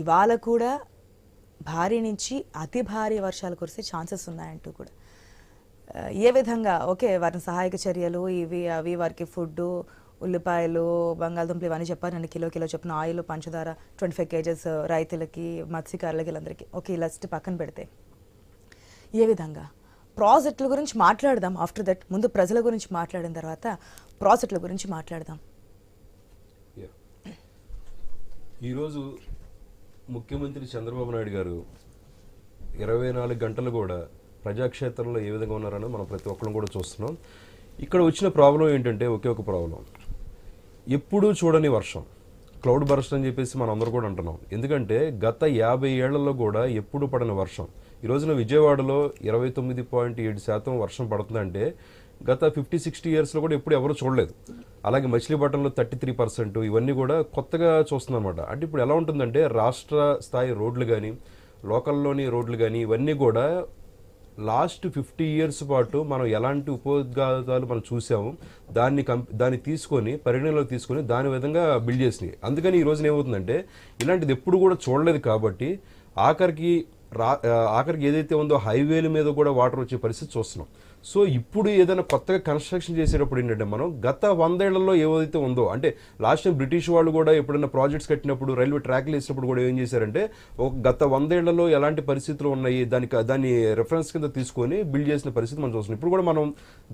ఇవాళ కూడా భారీ నుంచి అతి భారీ వర్షాలు కురిసే ఛాన్సెస్ ఉన్నాయంటూ కూడా. ఏ విధంగా? ఓకే వారిని సహాయక చర్యలు ఇవి అవి వారికి ఫుడ్ ఉల్లిపాయలు బంగాళదుంపలు ఇవన్నీ చెప్పారు నేను కిలో కిలో చెప్పిన ఆయిల్ పంచదార ట్వంటీ ఫైవ్ కేజెస్ రైతులకి మత్స్యకారులకి వీళ్ళందరికీ ఓకే లిస్ట్ పక్కన పెడితే. ఏ విధంగా? ప్రాజెక్టుల గురించి మాట్లాడదాం ఆఫ్టర్ దట్. ముందు ప్రజల గురించి మాట్లాడిన తర్వాత ప్రాజెక్టుల గురించి మాట్లాడదాం. ఈరోజు ముఖ్యమంత్రి చంద్రబాబు నాయుడు గారు ఇరవై నాలుగు గంటలు కూడా ప్రజాక్షేత్రంలో ఏ విధంగా ఉన్నారని మనం ప్రతి ఒక్కరం కూడా చూస్తున్నాం. ఇక్కడ వచ్చిన ప్రాబ్లం ఏంటంటే ఒకే ఒక ప్రాబ్లం. ఎప్పుడూ చూడని వర్షం. క్లౌడ్ బర్స్ట్ అని చెప్పేసి మనం అందరూ కూడా అంటున్నాం. ఎందుకంటే గత యాభై ఏళ్ళలో కూడా ఎప్పుడు పడని వర్షం. ఈ రోజున విజయవాడలో ఇరవై తొమ్మిది పాయింట్ ఏడు శాతం వర్షం పడుతుందంటే గత ఫిఫ్టీ సిక్స్టీ ఇయర్స్లో కూడా ఎప్పుడు ఎవరు చూడలేదు. అలాగే మచిలీపట్నంలో థర్టీ త్రీ పర్సెంట్ ఇవన్నీ కూడా కొత్తగా చూస్తున్నాం అనమాట అంటే ఇప్పుడు ఎలా ఉంటుందంటే రాష్ట్ర స్థాయి రోడ్లు కానీ లోకల్లోని రోడ్లు కానీ ఇవన్నీ కూడా లాస్ట్ ఫిఫ్టీ ఇయర్స్ పాటు మనం ఎలాంటి ఉపోద్ఘాతాలు మనం చూసాము దాన్ని కంప్ దాన్ని తీసుకొని పరిగణలోకి తీసుకొని దాని విధంగా బిల్డ్ చేసినాయి. అందుకని ఈ రోజున ఏమవుతుందంటే ఇలాంటిది ఎప్పుడు కూడా చూడలేదు కాబట్టి ఆఖరికి రా ఆఖరికి ఏదైతే ఉందో హైవేల మీద కూడా వాటర్ వచ్చే పరిస్థితి చూస్తున్నాం. సో ఇప్పుడు ఏదైనా కొత్తగా కన్స్ట్రక్షన్ చేసేటప్పుడు ఏంటంటే మనం గత వందేళ్ళలో ఏదైతే ఉందో అంటే లాస్ట్ టైం బ్రిటిష్ వాళ్ళు కూడా ఎప్పుడైనా ప్రాజెక్ట్స్ కట్టినప్పుడు రైల్వే ట్రాక్లు వేసినప్పుడు కూడా ఏం చేశారంటే ఒక గత వందేళ్ళలో ఎలాంటి పరిస్థితులు ఉన్నాయి దానికి దాన్ని రెఫరెన్స్ కింద తీసుకొని బిల్డ్ చేసిన పరిస్థితి మనం చూస్తున్నాం. ఇప్పుడు కూడా మనం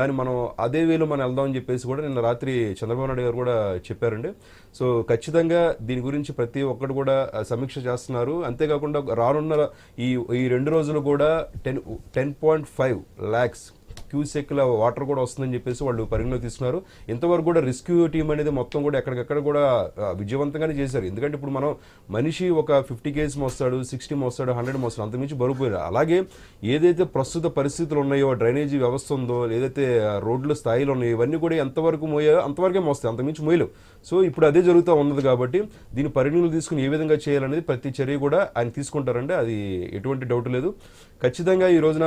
దాన్ని మనం అదే వేలో మనం వెళ్దామని చెప్పేసి కూడా నిన్న రాత్రి చంద్రబాబు నాయుడు గారు కూడా చెప్పారండి. సో ఖచ్చితంగా దీని గురించి ప్రతి ఒక్కరు కూడా సమీక్ష చేస్తున్నారు. అంతేకాకుండా రానున్న ఈ ఈ ఈ రెండు రోజులు కూడా ten ten point five lakhs క్యూసెక్ల water కూడా వస్తుందని చెప్పేసి వాళ్ళు పరిగణలో తీసుకున్నారు. ఇంతవరకు కూడా రెస్క్యూ టీం అనేది మొత్తం కూడా ఎక్కడికక్కడ కూడా విజయవంతంగానే చేశారు. ఎందుకంటే ఇప్పుడు మనం మనిషి ఒక ఫిఫ్టీ కేజీ మోస్తాడు సిక్స్టీ మోస్తాడు హండ్రెడ్ మోస్తాడు అంతమించి బరుపోయారు అలాగే ఏదైతే ప్రస్తుత పరిస్థితులు ఉన్నాయో డ్రైనేజీ వ్యవస్థ ఉందో ఏదైతే రోడ్ల స్థాయిలో ఉన్నాయో ఇవన్నీ కూడా ఎంతవరకు మోయో అంతవరకే మోస్తాయి అంతమించి మోయలేవు. సో ఇప్పుడు అదే జరుగుతూ ఉన్నది కాబట్టి దీని పరిణితులు తీసుకుని ఏ విధంగా చేయాలనేది ప్రతి చర్య కూడా ఆయన తీసుకుంటారంటే అది ఎటువంటి డౌట్ లేదు. ఖచ్చితంగా ఈ రోజున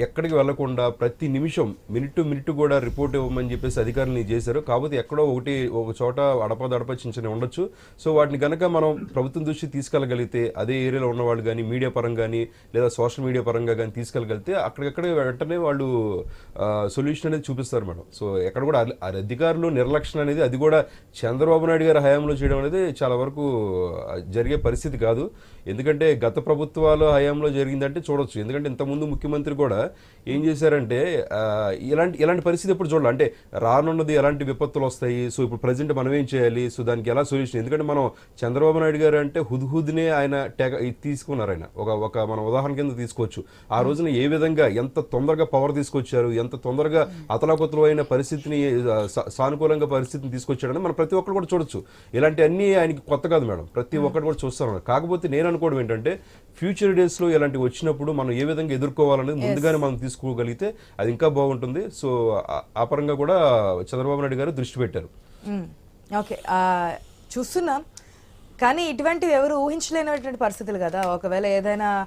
ఎక్కడికి వెళ్ళకుండా ప్రతి నిమిషం మినిట్ టు మినిట్ కూడా రిపోర్ట్ ఇవ్వమని చెప్పేసి అధికారులు చేశారు కాకపోతే ఎక్కడో ఒకటి ఒక చోట అడపదడప చిన్న చిన్న ఉండొచ్చు. సో వాటిని కనుక మనం ప్రభుత్వం దృష్టి తీసుకెళ్ళగలిగితే అదే ఏరియాలో ఉన్నవాళ్ళు కానీ మీడియా పరంగా కానీ లేదా సోషల్ మీడియా పరంగా కానీ తీసుకెళ్ళగలిగితే అక్కడికక్కడ వెంటనే వాళ్ళు సొల్యూషన్ అనేది చూపిస్తారు మేడం. సో ఎక్కడ కూడా అధి- అధికారులు నిర్లక్ష్యం అనేది అది కూడా చంద్రబాబు నాయుడు గారి హయాంలో చేయడం అనేది చాలా వరకు జరిగే పరిస్థితి కాదు. ఎందుకంటే గత ప్రభుత్వాల హయాంలో జరిగిందంటే చూడొచ్చు. ఎందుకంటే ఇంతకుముందు ముఖ్యమంత్రి కూడా ఏం చేశారంటే ఇలాంటి ఇలాంటి పరిస్థితి ఎప్పుడు చూడాలి. అంటే రానున్నది ఎలాంటి విపత్తులు వస్తాయి? సో ఇప్పుడు ప్రజెంట్ మనం ఏం చేయాలి? సో దానికి ఎలా సొల్యూషన్? ఎందుకంటే మనం చంద్రబాబు నాయుడు గారు అంటే హుద్హుద్నే ఆయన టెగ తీసుకున్నారు ఆయన. ఒక ఒక మనం ఉదాహరణ కింద తీసుకోవచ్చు. ఆ రోజున ఏ విధంగా ఎంత తొందరగా పవర్ తీసుకొచ్చారు? ఎంత తొందరగా అతలాకుతలు అయిన పరిస్థితిని సానుకూలంగా పరిస్థితిని తీసుకొచ్చాడని మనం ప్రతి ఒక్కరు కూడా చూడొచ్చు. ఇలాంటి అన్ని ఆయనకి కొత్త కాదు మేడం. ప్రతి ఒక్కరు కూడా చూస్తాం కాకపోతే నేను అనుకోవడం ఏంటంటే ఫ్యూచర్ డేస్లో ఇలాంటివి వచ్చినప్పుడు మనం ఏ విధంగా ఎదుర్కోవాలనేది ముందుగానే మనం తీసుకోగలిగితే అది ఇంకా బాగుంటుంది. సో ఆ- పరంగా కూడా చంద్రబాబు నాయుడు గారు దృష్టి పెట్టారు. ఓకే. ఆ, చూస్తున్నాం. కానీ ఇటువంటివి ఎవరు ఊహించలేనటువంటి పరిస్థితులు కదా. ఒకవేళ ఏదైనా